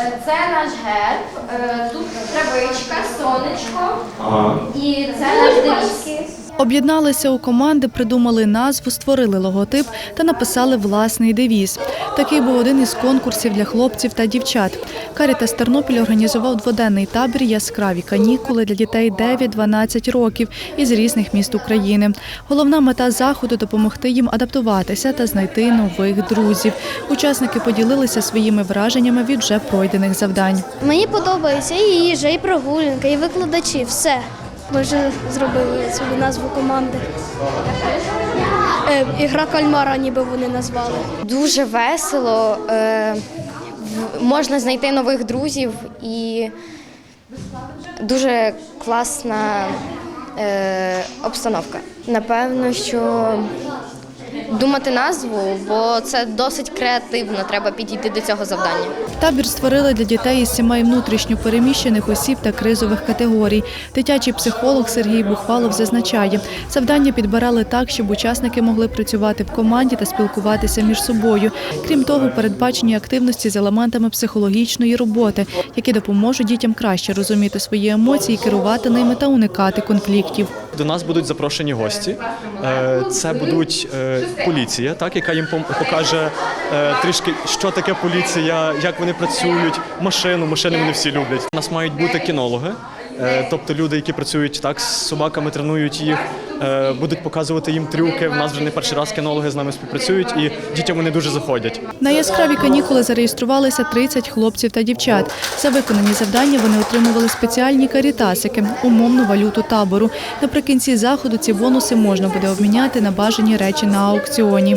Е, Це наш герб, е, тут травичка, сонечко Ага. і це наш девіз. Об'єдналися у команди, придумали назву, створили логотип та написали власний девіз. Такий був один із конкурсів для хлопців та дівчат. Карітас Тернопіль організував дводенний табір Яскраві канікули для дітей 9-12 років із різних міст України. Головна мета заходу допомогти їм адаптуватися та знайти нових друзів. Учасники поділилися своїми враженнями від вже пройдених завдань. Мені подобається і їжа, і прогулянка, і викладачі, все. Ми вже зробили собі назву команди. Е, ігра кальмара, ніби вони назвали. Дуже весело, е, можна знайти нових друзів і дуже класна е, обстановка. Напевно, що думати назву, бо це досить креативно, треба підійти до цього завдання. Табір створили для дітей із сімей внутрішньо переміщених осіб та кризових категорій. Дитячий психолог Сергій Бухвалов зазначає, завдання підбирали так, щоб учасники могли працювати в команді та спілкуватися між собою. Крім того, передбачені активності з елементами психологічної роботи, які допоможуть дітям краще розуміти свої емоції, керувати ними та уникати конфліктів. До нас будуть запрошені гості. Е, Це будуть е, поліція, так яка їм покаже е, трішки, що таке поліція, як вони працюють, машину. Машини вони всі люблять. У нас мають бути кінологи, тобто люди, які працюють так з собаками, тренують їх, е, будуть показувати їм трюки. У нас вже не перший раз кінологи з нами співпрацюють, і дітям вони дуже заходять. На яскраві канікули зареєструвалися 30 хлопців та дівчат. За виконані завдання вони отримували спеціальні карітасики, умовну валюту табору. Наприкінці заходу ці бонуси можна буде обміняти на бажані речі на аукціоні.